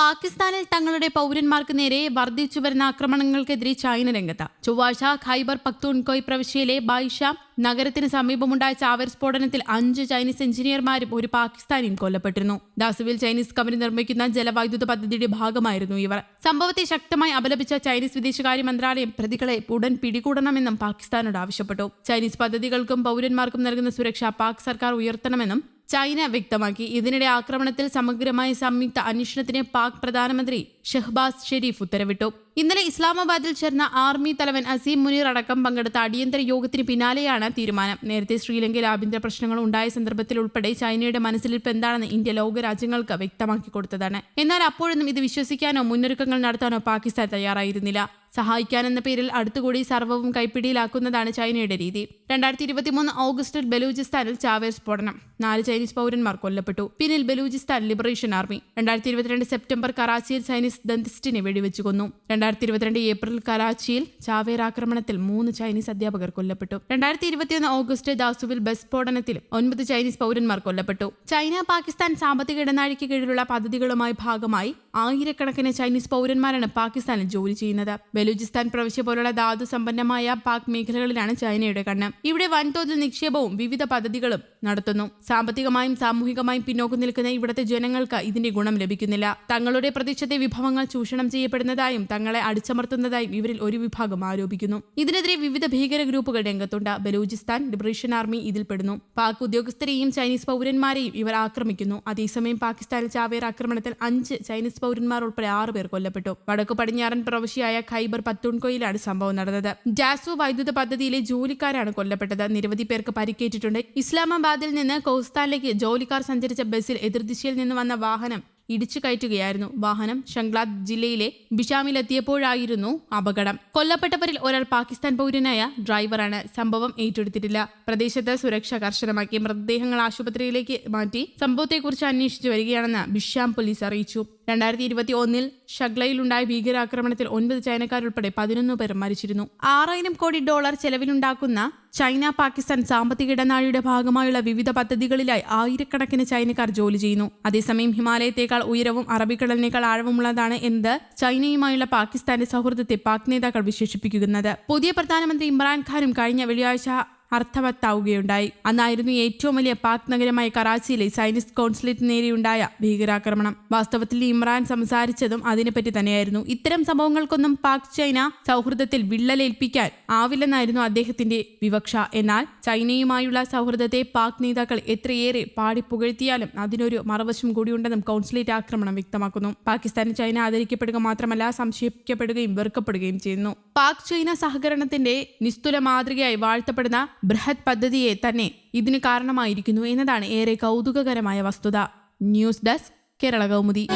പാകിസ്ഥാനിൽ തങ്ങളുടെ പൗരന്മാർക്ക് നേരെ വർദ്ധിച്ചു വരുന്ന ആക്രമണങ്ങൾക്കെതിരെ ചൈന രംഗത്ത്. ചൊവ്വാഴ്ച ഖൈബർ പക്തൂൺകോയ് പ്രവിശ്യയിലെ ബൈഷ നഗരത്തിന് സമീപമുണ്ടായ ചാവേർ സ്ഫോടനത്തിൽ അഞ്ച് ചൈനീസ് എഞ്ചിനീയർമാരും ഒരു പാകിസ്ഥാനിയും കൊല്ലപ്പെട്ടിരുന്നു. ദാസുവിൽ ചൈനീസ് കമ്പനി നിർമ്മിക്കുന്ന ജലവൈദ്യുത പദ്ധതിയുടെ ഭാഗമായിരുന്നു ഇവർ. സംഭവത്തെ ശക്തമായി അപലപിച്ച ചൈനീസ് വിദേശകാര്യ മന്ത്രാലയം പ്രതികളെ ഉടൻ പിടികൂടണമെന്നും പാകിസ്ഥാനോട് ആവശ്യപ്പെട്ടു. ചൈനീസ് പദ്ധതികൾക്കും പൗരന്മാർക്കും നൽകുന്ന സുരക്ഷ പാക് സർക്കാർ ഉയർത്തണമെന്നും ചൈന വ്യക്തമാക്കി. ഇതിനിടെ ആക്രമണത്തിൽ സമഗ്രമായ സംയുക്ത അന്വേഷണത്തിന് പാക് പ്രധാനമന്ത്രി ഷെഹ്ബാസ് ഷെരീഫ് ഉത്തരവിട്ടു. ഇന്നലെ ഇസ്ലാമാബാദിൽ ചേർന്ന ആർമി തലവൻ അസീം മുനീർ അടക്കം പങ്കെടുത്ത അടിയന്തര യോഗത്തിന് പിന്നാലെയാണ് തീരുമാനം. നേരത്തെ ശ്രീലങ്കയിൽ ആഭ്യന്തര പ്രശ്നങ്ങൾ ഉണ്ടായ സന്ദർഭത്തിൽ ഉൾപ്പെടെ ചൈനയുടെ മനസ്സിലിപ്പ് എന്താണെന്ന് ഇന്ത്യ ലോകരാജ്യങ്ങൾക്ക് വ്യക്തമാക്കി കൊടുത്തതാണ്. എന്നാൽ അപ്പോഴൊന്നും ഇത് വിശ്വസിക്കാനോ മുന്നൊരുക്കങ്ങൾ നടത്താനോ പാകിസ്ഥാൻ തയ്യാറായിരുന്നില്ല. സഹായിക്കാനെന്ന പേരിൽ അടുത്തുകൂടി സർവവും കൈപ്പിടിയിലാക്കുന്നതാണ് ചൈനയുടെ രീതി. രണ്ടായിരത്തി ഇരുപത്തിമൂന്ന് ഓഗസ്റ്റിൽ ബലൂചിസ്ഥാനിൽ ചാവേർ സ്ഫോടനം. നാല് ചൈനീസ് പൗരന്മാർ കൊല്ലപ്പെട്ടു. പിന്നിൽ ബലൂചിസ്ഥാൻ ലിബറേഷൻ ആർമി. രണ്ടായിരത്തി ഇരുപത്തിരണ്ട് സെപ്റ്റംബർ കറാച്ചിയിൽ ചൈനീസ് ദന്തിസ്റ്റിനെ വെടിവെച്ചു കൊന്നു. രണ്ടായിരത്തി ഇരുപത്തിരണ്ട് ഏപ്രിൽ കറാച്ചിയിൽ ചാവേർ ആക്രമണത്തിൽ മൂന്ന് ചൈനീസ് അധ്യാപകർ കൊല്ലപ്പെട്ടു. രണ്ടായിരത്തി ഇരുപത്തിയൊന്ന് ഓഗസ്റ്റ് ദാസുവിൽ ബസ് സ്ഫോടനത്തിൽ ഒൻപത് ചൈനീസ് പൗരന്മാർ കൊല്ലപ്പെട്ടു. ചൈന പാകിസ്ഥാൻ സാമ്പത്തിക ഇടനാഴിക്ക് കീഴിലുള്ള പദ്ധതികളുമായി ഭാഗമായി ആയിരക്കണക്കിന് ചൈനീസ് പൗരന്മാരാണ് പാകിസ്ഥാനിൽ ജോലി ചെയ്യുന്നത്. ബലൂചിസ്ഥാൻ പ്രവിശ്യ പോലുള്ള ധാതു സമ്പന്നമായ പാക് മേഖലകളിലാണ് ചൈനയുടെ കണ്ണ്. ഇവിടെ വൻതോതിൽ നിക്ഷേപവും വിവിധ പദ്ധതികളും നടത്തുന്നു. സാമ്പത്തികമായും സാമൂഹികമായും പിന്നോക്കം നിൽക്കുന്ന ഇവിടുത്തെ ജനങ്ങൾക്ക് ഇതിന്റെ ഗുണം ലഭിക്കുന്നില്ല. തങ്ങളുടെ പ്രദേശത്തെ വിഭവങ്ങൾ ചൂഷണം ചെയ്യപ്പെടുന്നതായും തങ്ങളെ അടിച്ചമർത്തുന്നതായും ഇവരിൽ ഒരു വിഭാഗം ആരോപിക്കുന്നു. ഇതിനെതിരെ വിവിധ ഭീകര ഗ്രൂപ്പുകൾ രംഗത്തുണ്ട്. ബലൂചിസ്ഥാൻ ലിബറേഷൻ ആർമി ഇതിൽപ്പെടുന്നു പാക് ഉദ്യോഗസ്ഥരെയും ചൈനീസ് പൗരന്മാരെയും ഇവർ ആക്രമിക്കുന്നു. അതേസമയം പാകിസ്ഥാനിൽ ചാവേർ ആക്രമണത്തിൽ അഞ്ച് ചൈനീസ് പൗരന്മാർ ഉൾപ്പെടെ ആറ് പേർ കൊല്ലപ്പെട്ടു. വടക്കു പടിഞ്ഞാറൻ പ്രവിശ്യയായ ഖൈബർ പത്തുൺകോയിലാണ് സംഭവം നടന്നത്. ജാസു വൈദ്യുത പദ്ധതിയിലെ ജോലിക്കാരാണ് കൊല്ലപ്പെട്ടത്. നിരവധി പേർക്ക് പരിക്കേറ്റിട്ടുണ്ട്. ഇസ്ലാമാബാദിൽ നിന്ന് കോസ്താനിലേക്ക് ജോലിക്കാർ സഞ്ചരിച്ച ബസ്സിൽ എതിർദിശയിൽ നിന്ന് വന്ന വാഹനം ഇടിച്ചു കയറ്റുകയായിരുന്നു. വാഹനം ഷംഗ്ലാദ് ജില്ലയിലെ ബിഷാമിലെത്തിയപ്പോഴായിരുന്നു അപകടം. കൊല്ലപ്പെട്ടവരിൽ ഒരാൾ പാകിസ്ഥാൻ പൗരനായ ഡ്രൈവറാണ്. സംഭവം ഏറ്റെടുത്തിട്ടില്ല. പ്രദേശത്ത് സുരക്ഷ കർശനമാക്കി മൃതദേഹങ്ങൾ ആശുപത്രിയിലേക്ക് മാറ്റി സംഭവത്തെക്കുറിച്ച് അന്വേഷിച്ചു വരികയാണെന്ന് ബിഷാം പോലീസ് അറിയിച്ചു. രണ്ടായിരത്തി ഇരുപത്തി ഒന്നിൽ ഷഗ്ലയിലുണ്ടായ ഭീകരാക്രമണത്തിൽ ഒൻപത് ചൈനക്കാരുൾപ്പെടെ പതിനൊന്ന് പേർ മരിച്ചിരുന്നു. ആറായിരം കോടി ഡോളർ ചെലവിലുണ്ടാക്കുന്ന ചൈന പാകിസ്ഥാൻ സാമ്പത്തിക ഇടനാഴിയുടെ ഭാഗമായുള്ള വിവിധ പദ്ധതികളിലായി ആയിരക്കണക്കിന് ചൈനക്കാർ ജോലി ചെയ്യുന്നു. അതേസമയം ഹിമാലയത്തേക്കാൾ ഉയരവും അറബിക്കടലിനേക്കാൾ ആഴവുമുള്ളതാണ് എന്ത് ചൈനയുമായുള്ള പാകിസ്ഥാന്റെ സൗഹൃദത്തെ പാക് നേതാക്കൾ വിശേഷിപ്പിക്കുന്നത്. പുതിയ പ്രധാനമന്ത്രി ഇമ്രാൻഖാനും കഴിഞ്ഞ വെള്ളിയാഴ്ച അർത്ഥവത്താവുകയുണ്ടായി. അന്നായിരുന്നു ഏറ്റവും വലിയ പാക് നഗരമായ കറാച്ചിയിലെ ചൈനീസ് കോൺസുലേറ്റ് നേരെയുണ്ടായ ഭീകരാക്രമണം. വാസ്തവത്തിൽ ഇമ്രാൻ സംസാരിച്ചതും അതിനെപ്പറ്റി തന്നെയായിരുന്നു. ഇത്തരം സംഭവങ്ങൾക്കൊന്നും പാക് ചൈന സൗഹൃദത്തിൽ വിള്ളലേൽപ്പിക്കാൻ ആവില്ലെന്നായിരുന്നു അദ്ദേഹത്തിന്റെ വിവക്ഷ. എന്നാൽ ചൈനയുമായുള്ള സൗഹൃദത്തെ പാക് നേതാക്കൾ എത്രയേറെ പാടി പുകഴ്ത്തിയാലും അതിനൊരു മറുവശം കൂടിയുണ്ടെന്നും കോൺസുലേറ്റ് ആക്രമണം വ്യക്തമാക്കുന്നു. പാകിസ്ഥാൻ ചൈന ആദരിക്കപ്പെടുക മാത്രമല്ല സംശയിക്കപ്പെടുകയും വെറുക്കപ്പെടുകയും ചെയ്യുന്നു. പാക് ചൈന സഹകരണത്തിന്റെ നിസ്തുല മാതൃകയായി വാഴ്ത്തപ്പെടുന്ന ബൃഹത് പദ്ധതിയെ തന്നെ ഇതിന് കാരണമായിരിക്കുന്നു എന്നതാണ് ഏറെ കൗതുകകരമായ വസ്തുത. News desk Kerala Kaumudi.